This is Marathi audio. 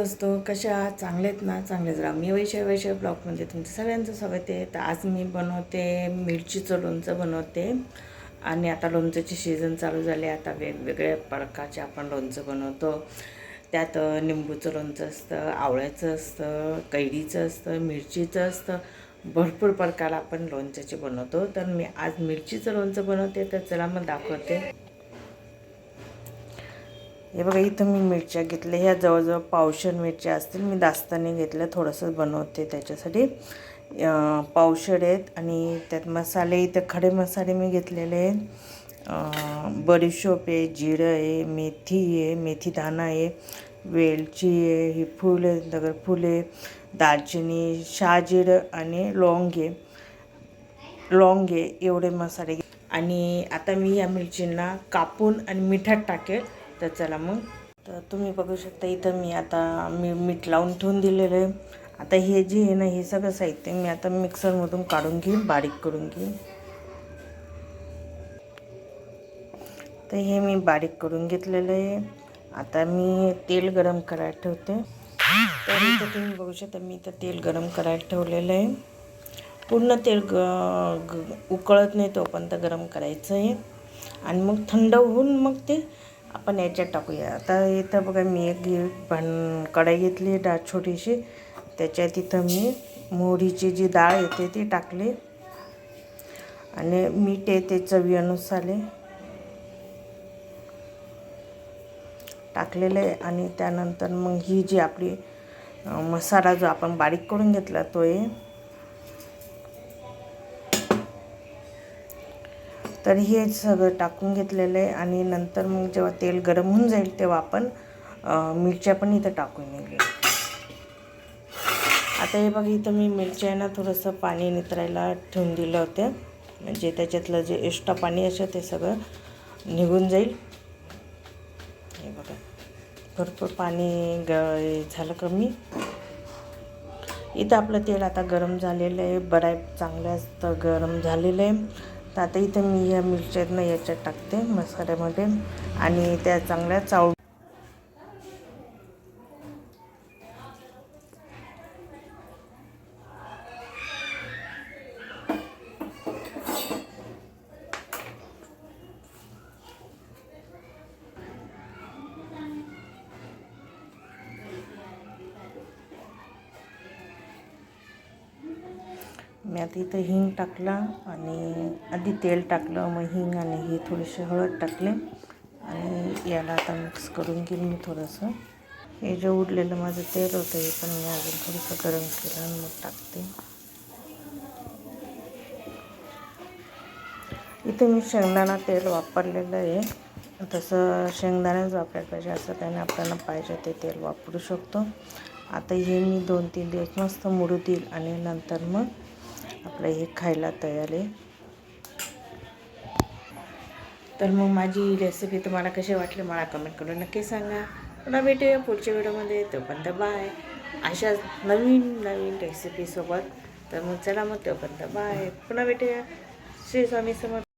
असतो कशा चांगले आहेत ना चांगलेच राहा मी वैशय वैशय ब्लॉगमध्ये तुमचं सगळ्यांचं स्वागत आहे. तर आज मी बनवते मिरचीचं लोणचं बनवते. आणि आता लोणच्याची सीझन चालू झाले आता वेगवेगळ्या प्रकारचे आपण लोणचं बनवतो. त्यात निंबूचं लोणचं असतं आवळ्याचं असतं कैरीचं असतं मिरचीचं असतं. भरपूर प्रकार आपण लोणच्याचे बनवतो. तर मी आज मिरचीचं लोणचं बनवते. तर चला मग दाखवते. हे बघा इथं मी मिरच्या घेतल्या. ह्या जवळजवळ पावशर मिरच्या असतील. मी दास्ताने घेतल्या थोडंसं बनवते त्याच्यासाठी. पावशड आहेत आणि त्यात मसाले इथं खडे मसाले मी घेतलेले आहेत. बडीशोप आहे जिरं आहे मेथी आहे मेथी दाणा आहे वेलची आहे ही फुल आहे आहे दालचिनी शहाजिरं आणि लॉंग आहे. लॉंग आहे एवढे मसाले आणि आता मी या मिरचींना कापून आणि मिठात टाकेल. तर चला मग. तर तुम्ही बघू शकता इथं मी आता मी मीठ लावून ठेवून दिलेलं आहे. आता हे जे आहे ना हे सगळं साहित्य मी आता मिक्सरमधून काढून घेईन बारीक करून घेईन. तर हे मी बारीक करून घेतलेलं आहे. आता मी तेल गरम करायला ठेवते. तर इथं तुम्ही बघू शकता मी इथं तेल गरम करायला ठेवलेलं आहे. पूर्ण तेल ग ग उकळत नाही तोपर्यंत गरम करायचं आहे. आणि मग थंड होऊन मग ते आपण याच्यात टाकूया. आता इथं बघा मी एक पण कढाई घेतली डाळ छोटीशी. त्याच्यात इथं मी मोहरीची जी डाळ येते ती टाकली. आणि मीठ येते चवी चवीनुसार टाकलेलं आहे आणि त्यानंतर मग ही जी आपली मसाला जो आपण बारीक करून घेतला तो आहे तर हे सगळं टाकून घेतलेलं आहे आणि नंतर मग जेव्हा तेल गरम होऊन जाईल तेव्हा आपण मिरच्या पण इथं टाकून घेऊ आता हे बघा इथं मी मिरच्या ना थोडंसं पाणी नितरायला ठेवून दिलं होतं. म्हणजे त्याच्यातलं जे एक्स्ट्रा पाणी असं ते सगळं निघून जाईल. हे बघा भरपूर पाणी ग झालं कमी. इथं आपलं तेल आता गरम झालेलं आहे. बराय चांगलं तर गरम झालेलं आहे. तर आता इथं मी या मिरच्यातनं याच्यात टाकते मसाल्यामध्ये आणि त्या चांगल्या चाव मी आता इथं हिंग टाकला आणि आधी तेल टाकलं मग हिंग आणि हे थोडीशी हळद टाकले. आणि याला आता मिक्स करून घेईन मी थोडंसं. हे जे उडलेलं माझं तेल होतं हे पण मी अजून थोडंसं गरम केलं आणि मग टाकते. इथे मी शेंगदाणा तेल वापरलेलं आहे. तसं शेंगदाण्याच वापरायला पाहिजे असं काही नाही आपल्याला पाहिजे ते तेल वापरू शकतो. आता हे मी दोन तीन दिवस मस्त मुरू देईल आणि नंतर मग आपलं हे खायला तयार आहे. तर मग माझी रेसिपी तुम्हाला कशी वाटली मला कमेंट करून नक्की सांगा. पुन्हा भेटूया पुढच्या व्हिडिओमध्ये. तोपर्यंत बाय अशाच नवीन नवीन रेसिपीसोबत तर मग चला मग तोपर्यंत बाय पुन्हा भेटूया. श्री स्वामी समर्थ.